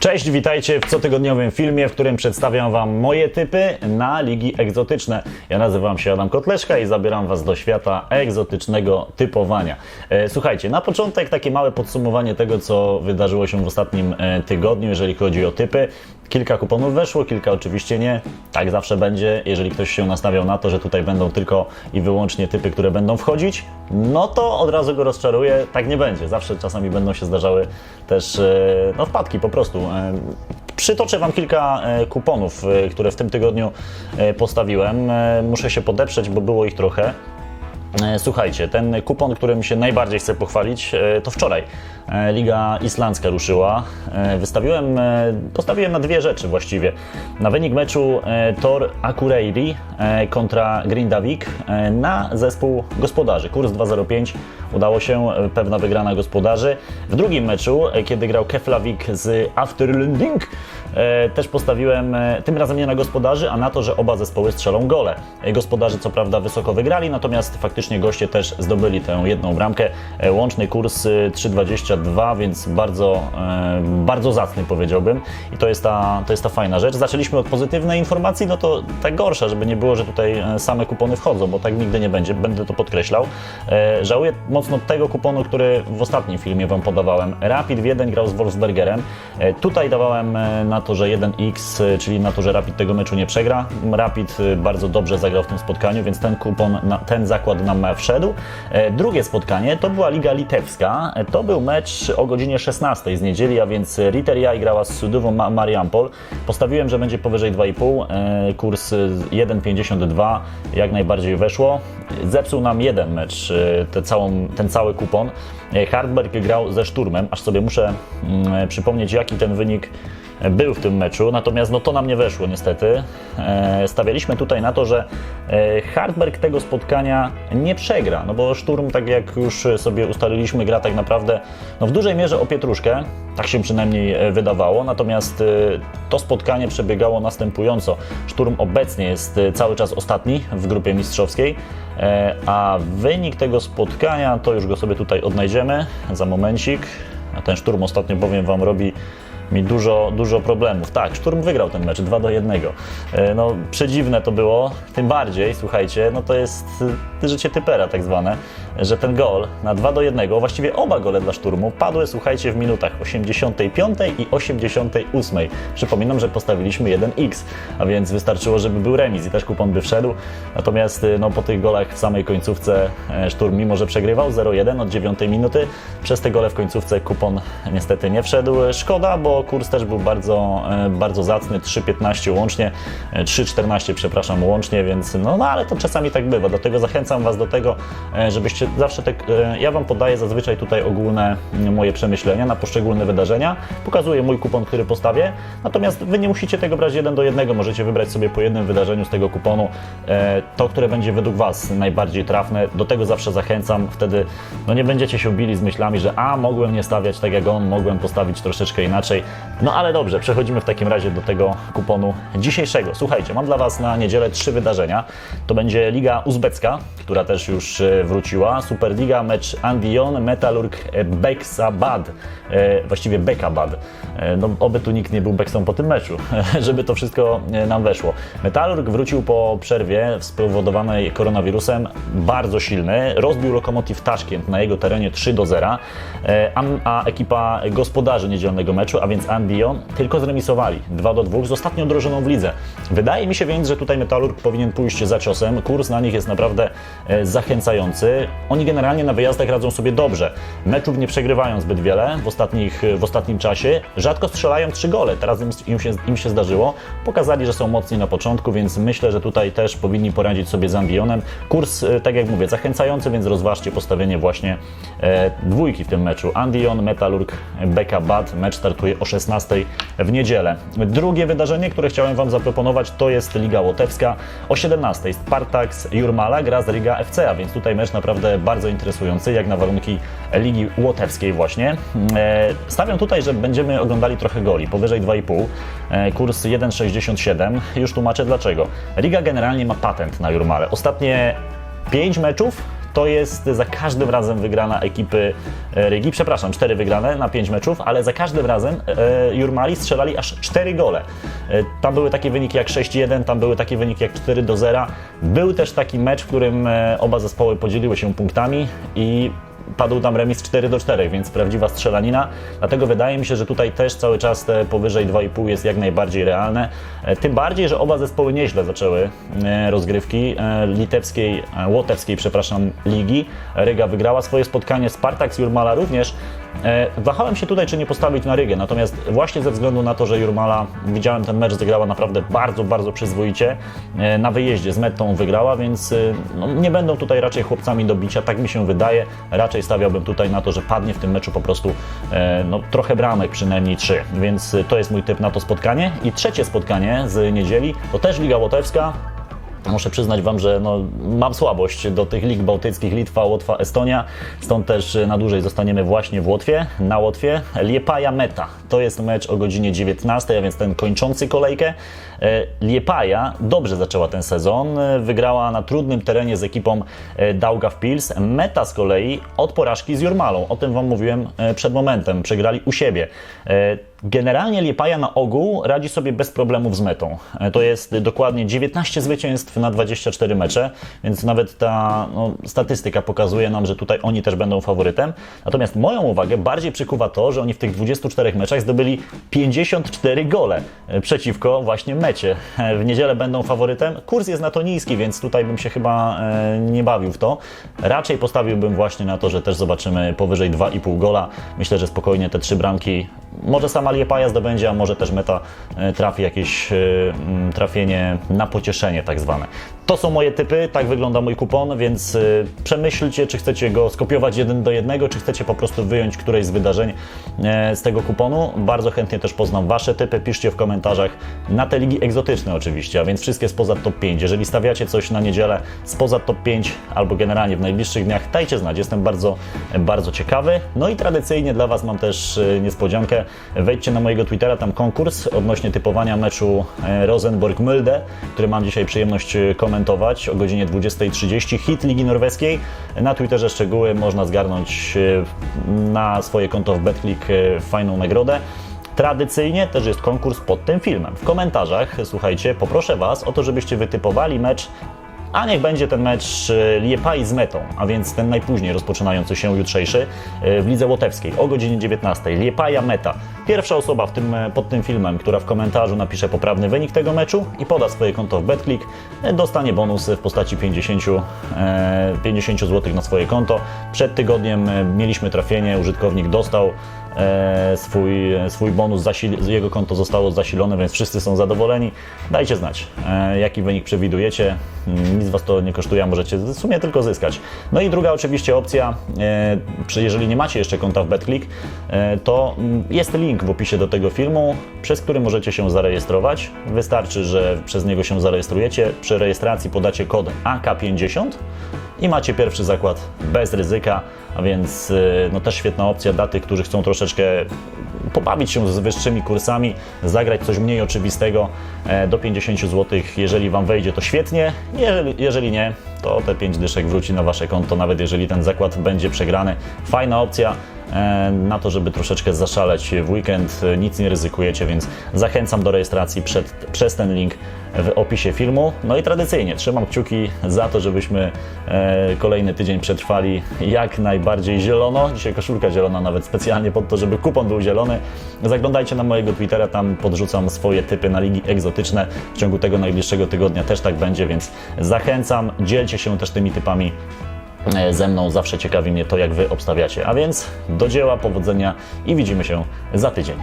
Cześć, witajcie w cotygodniowym filmie, w którym przedstawiam Wam moje typy na ligi egzotyczne. Ja nazywam się Adam Kotleszka i zabieram Was do świata egzotycznego typowania. E, Słuchajcie, na początek takie małe podsumowanie tego, co wydarzyło się w ostatnim e, tygodniu, jeżeli chodzi o typy. Kilka kuponów weszło, kilka oczywiście nie. Tak zawsze będzie. Jeżeli ktoś się nastawiał na to, że tutaj będą tylko i wyłącznie typy, które będą wchodzić, no to od razu go rozczaruję. Tak nie będzie. Zawsze czasami będą się zdarzały też e, no, wpadki po prostu. E, Przytoczę Wam kilka e, kuponów, które w tym tygodniu postawiłem. Muszę się podeprzeć, bo było ich trochę. E, Słuchajcie, ten kupon, którym się najbardziej chcę pochwalić, e, to wczoraj. E, Liga Islandzka ruszyła. Wystawiłem, postawiłem na dwie rzeczy właściwie. Na wynik meczu Tor Akureyri kontra Grindavik na zespół gospodarzy. Kurs 2.05 udało się, pewna wygrana gospodarzy. W drugim meczu, kiedy grał Keflavik z Afterlunding, e, też postawiłem e, tym razem nie na gospodarzy, a na to, że oba zespoły strzelą gole. E, Gospodarze co prawda wysoko wygrali, natomiast faktycznie goście też zdobyli tę jedną bramkę. E, Łączny kurs e, 3,22, więc bardzo, e, bardzo zacny powiedziałbym. I to jest, ta, to jest ta fajna rzecz. Zaczęliśmy od pozytywnej informacji, no to tak gorsza, żeby nie było, że tutaj e, same kupony wchodzą, bo tak nigdy nie będzie, będę to podkreślał. E, Żałuję mocno tego kuponu, który w ostatnim filmie Wam podawałem. Rapid Wiedeń grał z Wolfsbergerem. E, Tutaj dawałem e, na to, że 1x, e, czyli na to, że Rapid tego meczu nie przegra. Rapid e, bardzo dobrze zagrał w tym spotkaniu, więc ten kupon, ten zakład nam wszedł. E, Drugie spotkanie to była Liga Litewska. E, To był mecz o godzinie 16 z niedzieli, a więc Riteria grała z Sudową Ma- Mariampol. Postawiłem, że będzie powyżej 2,5. e, Kurs e, 1,52 jak najbardziej weszło. Zepsuł nam jeden mecz, te całą, ten cały kupon. Hardberg grał ze Szturmem, aż sobie muszę mm, przypomnieć, jaki ten wynik był w tym meczu, natomiast no to nam nie weszło niestety. E, Stawialiśmy tutaj na to, że e, Hardberg tego spotkania nie przegra, no bo Szturm, tak jak już sobie ustaliliśmy, gra tak naprawdę no w dużej mierze o pietruszkę, tak się przynajmniej e, wydawało, natomiast to spotkanie przebiegało następująco. Szturm obecnie jest cały czas ostatni w grupie mistrzowskiej, a wynik tego spotkania, to już go sobie tutaj odnajdziemy za momencik. Ten szturm ostatnio powiem Wam robi mi dużo, dużo problemów. Tak, Szturm wygrał ten mecz 2 do 1. E, No, przedziwne to było, tym bardziej, słuchajcie, no to jest y, życie typera tak zwane, że ten gol na 2 do 1, właściwie oba gole dla Szturmu padły, słuchajcie, w minutach 85 i 88. Przypominam, że postawiliśmy 1x, a więc wystarczyło, żeby był remis i też kupon by wszedł. Natomiast y, no, po tych golach w samej końcówce e, Szturm, mimo że przegrywał 0-1 od 9 minuty, przez te gole w końcówce kupon niestety nie wszedł. Szkoda, bo kurs też był bardzo, e, bardzo zacny, 3,15 łącznie, e, 3,14 przepraszam łącznie, więc no, no ale to czasami tak bywa. Dlatego zachęcam Was do tego, e, żebyście zawsze tak, e, ja Wam podaję zazwyczaj tutaj ogólne mm, moje przemyślenia na poszczególne wydarzenia, pokazuję mój kupon, który postawię, natomiast Wy nie musicie tego brać jeden do jednego, możecie wybrać sobie po jednym wydarzeniu z tego kuponu e, to, które będzie według Was najbardziej trafne. Do tego zawsze zachęcam, wtedy no nie będziecie się bili z myślami, że a mogłem nie stawiać tak jak on, mogłem postawić troszeczkę inaczej. No ale dobrze, przechodzimy w takim razie do tego kuponu dzisiejszego. Słuchajcie, mam dla Was na niedzielę trzy wydarzenia. To będzie Liga Uzbecka, która też już e, wróciła, Superliga, mecz Andion, Metalurg e, Beksabad, e, właściwie Bekabad. No, oby tu nikt nie był Beksą po tym meczu, żeby to wszystko nam weszło. Metalurg wrócił po przerwie spowodowanej koronawirusem, bardzo silny, rozbił Lokomotiv Taszkent na jego terenie 3 do 0, e, a, a ekipa gospodarzy niedzielnego meczu, a więc Andion, tylko zremisowali 2 do 2 z ostatnią drużyną w lidze. Wydaje mi się więc, że tutaj Metalurg powinien pójść za ciosem, kurs na nich jest naprawdę e, zachęcający. Oni generalnie na wyjazdach radzą sobie dobrze. Meczów nie przegrywają zbyt wiele w, ostatnich, w ostatnim czasie, rzadko strzelają trzy gole, teraz im, im, się, im się zdarzyło. Pokazali, że są mocni na początku, więc myślę, że tutaj też powinni poradzić sobie z Andionem. Kurs, e, tak jak mówię, zachęcający, więc rozważcie postawienie właśnie e, dwójki w tym meczu. Andion, Metalurg, Beka Bad. Mecz startuje o 16 w niedzielę. Drugie wydarzenie, które chciałem Wam zaproponować, to jest Liga Łotewska. O 17 Spartaks Jurmala gra z Riga FC, a więc tutaj mecz naprawdę bardzo interesujący, jak na warunki Ligi Łotewskiej właśnie. E, Stawiam tutaj, że będziemy oglądali trochę goli, powyżej 2,5. E, Kurs 1,67. Już tłumaczę dlaczego. Liga generalnie ma patent na Jurmale. Ostatnie 5 meczów To jest za każdym razem wygrana ekipy e, Rygi. Przepraszam, cztery wygrane na pięć meczów, ale za każdym razem e, Jurmali strzelali aż cztery gole. E, tam były takie wyniki jak 6-1, tam były takie wyniki jak 4 do 0. Był też taki mecz, w którym oba zespoły podzieliły się punktami i padł tam remis 4 do 4, więc prawdziwa strzelanina. Dlatego wydaje mi się, że tutaj też cały czas te powyżej 2,5 jest jak najbardziej realne. E, Tym bardziej, że oba zespoły nieźle zaczęły e, rozgrywki e, litewskiej, łotewskiej, przepraszam, ligi. Ryga wygrała swoje spotkanie, Spartak z Jurmala również. E, Wahałem się tutaj, czy nie postawić na Rygę, natomiast właśnie ze względu na to, że Jurmala, widziałem ten mecz, zagrała naprawdę bardzo, bardzo przyzwoicie. E, Na wyjeździe z Mettą wygrała, więc e, no, nie będą tutaj raczej chłopcami do bicia, tak mi się wydaje. Raczej stawiałbym tutaj na to, że padnie w tym meczu po prostu no, trochę bramek, przynajmniej trzy, więc to jest mój typ na to spotkanie. I trzecie spotkanie z niedzieli to też Liga Łotewska. Muszę przyznać Wam, że no, mam słabość do tych lig bałtyckich, Litwa, Łotwa, Estonia, stąd też e, na dłużej zostaniemy właśnie w Łotwie, na Łotwie. Liepaja Meta, to jest mecz o godzinie 19, a więc ten kończący kolejkę. E, Liepaja dobrze zaczęła ten sezon, e, wygrała na trudnym terenie z ekipą e, Daugavpils. Meta z kolei od porażki z Jurmalą, o tym Wam mówiłem przed momentem, przegrali u siebie. Generalnie Liepaja na ogół radzi sobie bez problemów z metą. E, To jest dokładnie 19 zwycięstw na 24 mecze, więc nawet ta no, statystyka pokazuje nam, że tutaj oni też będą faworytem. Natomiast moją uwagę bardziej przykuwa to, że oni w tych 24 meczach zdobyli 54 gole e, przeciwko właśnie mecie. E, W niedzielę będą faworytem. Kurs jest na to niski, więc tutaj bym się chyba nie bawił w to. Raczej postawiłbym właśnie na to, że też zobaczymy powyżej 2,5 gola. Myślę, że spokojnie te trzy bramki może sama Liepaja zdobędzie, a może też Meta e, trafi jakieś e, trafienie na pocieszenie tak zwane. To są moje typy, tak wygląda mój kupon, więc e, przemyślcie, czy chcecie go skopiować jeden do jednego, czy chcecie po prostu wyjąć któreś z wydarzeń z tego kuponu. Bardzo chętnie też poznam Wasze typy, piszcie w komentarzach na te ligi egzotyczne oczywiście, a więc wszystkie spoza top 5. Jeżeli stawiacie coś na niedzielę spoza top 5 albo generalnie w najbliższych dniach, dajcie znać, jestem bardzo, bardzo ciekawy. No i tradycyjnie dla Was mam też e, Wejdźcie na mojego Twittera, tam konkurs odnośnie typowania meczu e, Rosenborg-Mylde, który mam dzisiaj przyjemność e, komentować o godzinie 20.30. Hit Ligi Norweskiej. Na Twitterze szczegóły można zgarnąć e, na swoje konto w BetClick fajną nagrodę. Tradycyjnie też jest konkurs pod tym filmem. W komentarzach, słuchajcie, poproszę Was o to, żebyście wytypowali mecz a niech będzie ten mecz e, Liepai z Metą, a więc ten najpóźniej rozpoczynający się jutrzejszy e, w Lidze Łotewskiej o godzinie 19. Liepaja Meta. Pierwsza osoba w tym, e, pod tym filmem, która w komentarzu napisze poprawny wynik tego meczu i poda swoje konto w BetClick, e, dostanie bonus w postaci 50, e, 50 zł na swoje konto. Przed tygodniem e, mieliśmy trafienie, użytkownik dostał swój, swój bonus, jego konto zostało zasilone, więc wszyscy są zadowoleni. Dajcie znać, e, jaki wynik przewidujecie. Mm, Nic Was to nie kosztuje, możecie w sumie tylko zyskać. No i druga oczywiście opcja, e, jeżeli nie macie jeszcze konta w BetClick, e, to mm, jest link w opisie do tego filmu, przez który możecie się zarejestrować. Wystarczy, że przez niego się zarejestrujecie. Przy rejestracji podacie kod AK50 i macie pierwszy zakład bez ryzyka, a więc y, no też świetna opcja dla tych, którzy chcą troszeczkę pobawić się z wyższymi kursami, zagrać coś mniej oczywistego e, do 50 zł. Jeżeli Wam wejdzie, to świetnie. Jeżeli, jeżeli nie, to te 5 dyszek wróci na Wasze konto, nawet jeżeli ten zakład będzie przegrany. Fajna opcja na to, żeby troszeczkę zaszaleć w weekend. E, Nic nie ryzykujecie, więc zachęcam do rejestracji przed, przez ten link w opisie filmu. No i tradycyjnie trzymam kciuki za to, żebyśmy e, kolejny tydzień przetrwali jak najbardziej zielono. Dzisiaj koszulka zielona nawet specjalnie pod to, żeby kupon był zielony. Zaglądajcie na mojego Twittera, tam podrzucam swoje typy na ligi egzotyczne. W ciągu tego najbliższego tygodnia też tak będzie, więc zachęcam, dzielcie się też tymi typami e, ze mną. Zawsze ciekawi mnie to, jak Wy obstawiacie. A więc do dzieła, powodzenia i widzimy się za tydzień.